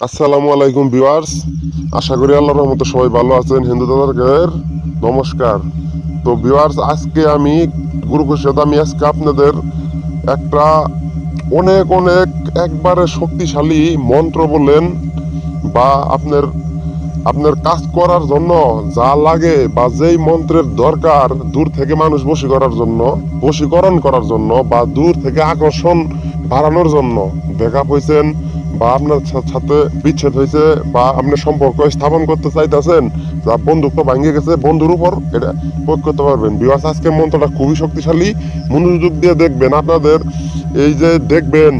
আসসালামু আলাইকুম ভিউয়ার্স। আশা করি আল্লাহর রহমতে সবাই ভালো আছেন। হিন্দু দাদাদের নমস্কার। তো ভিউয়ার্স, আজকে আমি গুরু খুশিয়াতে আমি আজকে আপনাদের একটা অনেক অনেক একবারে শক্তিশালী মন্ত্র বলেন বা আপনার আপনার কাজ করার জন্য যা লাগে বা যেই মন্ত্রের দরকার দূর থেকে মানুষ বসি করার জন্য, বশীকরণ করার জন্য বা দূর থেকে আকর্ষণ বাড়ানোর জন্য। ব্যাকআপ হয়েছেন বা আপনার সাথে বিচ্ছেদ হয়েছে বা আপনার সম্পর্ক স্থাপন করতে চাইতেছেন, যা বন্ধুত্ব ভাঙিয়ে গেছে, বন্ধুর উপর এটা প্রয়োগ করতে পারবেন। বিবাস আজকে মন্ত্রটা খুবই শক্তিশালী। মনোযোগ দিয়ে দেখবেন আপনাদের, এই যে দেখবেন,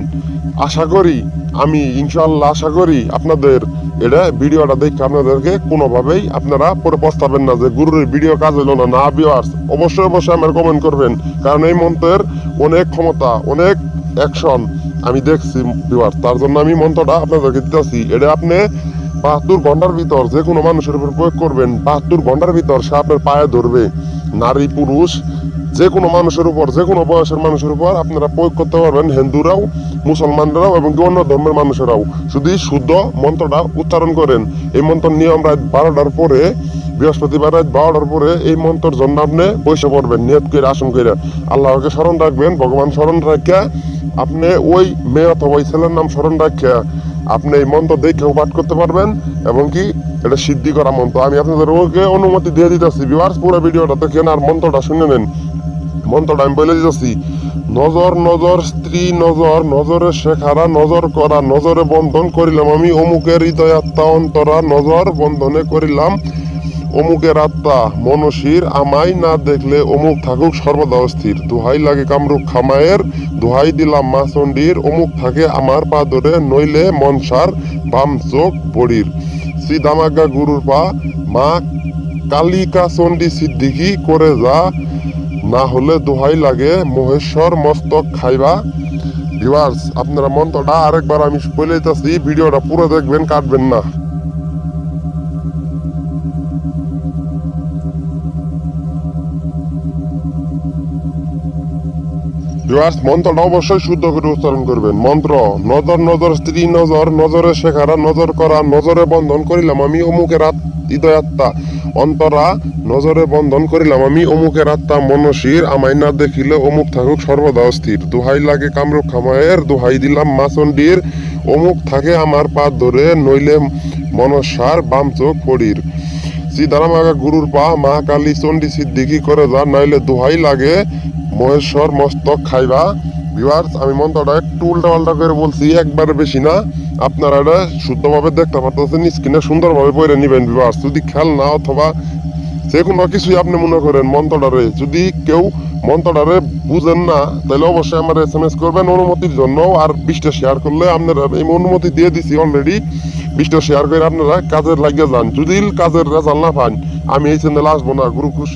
আশা করি, আমি ইনশাল্লাহ আশা করি আপনাদের এটা ভিডিওটা দেখে আপনাদেরকে কোনোভাবেই আপনারা পরে পস্তাবেন না যে গুরুর ভিডিও কাজ হলো না। না ভিউয়ার্স অবশ্যই অবশ্যই আমার কমেন্ট করবেন। কারণ এই মন্ত্রের অনেক ক্ষমতা, অনেক অ্যাকশন আমি দেখছি বিবার তার জন্য আমি মন্ত্রটা আপনাদেরকে দিতেছি। এটা আপনি বাহাত্তর ঘণ্টার ভিতর যে কোনো মানুষের উপর প্রয়োগ করবেন, বাহাত্তর ঘণ্টার ভিতর সে আপনার পায়ে ধরবে। নারী, পুরুষ যে কোনো মানুষের উপর যে কোনো বয়সের মানুষের উপর আপনারা প্রয়োগ করতে পারবেন হিন্দুরাও, মুসলমানরাও এবং অন্য ধর্মের মানুষেরাও। শুধু শুদ্ধ মন্ত্রটা উচ্চারণ করেন। এই মন্ত্র নিয়ম রাত বারোটার পরে, বৃহস্পতিবার রাত বারোটার পরে এই মন্ত্রের জন্য আপনি বসে পড়বেন, নিয়ত করে, আসন করে। আল্লাহকে স্মরণ রাখবেন, ভগবান স্মরণ রাখিয়া আপনি ওই মেয়ে অথবা ওই ছেলের নাম স্মরণ রাখিয়া আপনি এই মন্ত্র দেখেও পাঠ করতে পারবেন এবং কি এটা সিদ্ধি করা মন্ত্র। আমি আপনাদের ওকে অনুমতি দিয়ে দিতেছি। পুরো ভিডিওটা দেখেন আর মন্ত্রটা শুনে নেন। মন্ত্রটা আমি বলে দিতেছি, নজর নজর, স্ত্রী, নজর, নজরে শেখারা, নজর করা, নজরে বন্ধন করিলাম। আমি অমুকের হৃদয় আত্মা অন্তরা, নজর বন্ধনে করিলাম। অমুকের আত্মা মনশির আমায় না দেখলে অমুক থাকুক সর্বদা অস্থির। দোহাই লাগে কামরূপ খামায়ের, দোহাই দিলাম মা চণ্ডীর। অমুক থাকে আমার পা ধরে নইলে মনসার বাম চোখ বড়ির শ্রী দামাগা গুরুর পা, মা কালিকা চণ্ডী সিদ্দিকি করে যা না হলে দোহাই লাগে, মহেশ্বর মস্তক খাইবা। ভিউয়ার্স আপনারা মন্ত্রটা আরেকবার আমি বলে দিতেছি, ভিডিওটা পুরো দেখবেন, কাটবেন না। ভিউয়ার্স মন্ত্রটা অবশ্যই শুদ্ধ করে উচ্চারণ করবেন। মন্ত্র, নজর নজর, স্ত্রী, নজর, নজরে শেখারা, নজর করা, নজরে বন্ধন করিলাম আমি অমুকের হৃদয় আত্মা। অন্তরা, নজরে বন্ধন করিলাম আমি অমুকের আত্মা। মনসির আমায় না দেখিলে অমুক থাকুক সর্বদা অস্থির। দোহাই লাগে কামরূপ খামায়ের দোহাই দিলাম মাচন্ডির অমুক থাকে আমার পা ধরে, নইলে মনসার বাম চোখ পড়ির। সীতারামাগা গুরুর পা, মা কালী চণ্ডী সিদ্দিকি করে যা, নাইলে দোহাই লাগে মহেশ্বর মস্তক খাইবা। ভিউয়ার্স আমি মন্ত্রটা একটু উল্টা পাল্টা করে বলছি একবার বেশি না। আপনারা এটা শুদ্ধভাবে দেখতে পারতেছেন, স্ক্রিনে সুন্দরভাবে পড়ে নিবেন ভিউয়ার্স যদি খেল না, অথবা যে কোনো কিছুই আপনি মনে করেন মন্ত্রটারে, যদি কেউ মন্ত্রটারে বুঝেন না, তাহলে অবশ্যই আমার এস এম এস করবেন অনুমতির জন্য, আর বিশটা শেয়ার করলে আপনারা এই অনুমতি দিয়ে দিছি অলরেডি বিশটা শেয়ার করে আপনারা কাজের লাগিয়ে যান। যদি কাজের রেজাল্ট না পান, আমি এই চ্যানেলে আসব না গ্রুপ খুশি।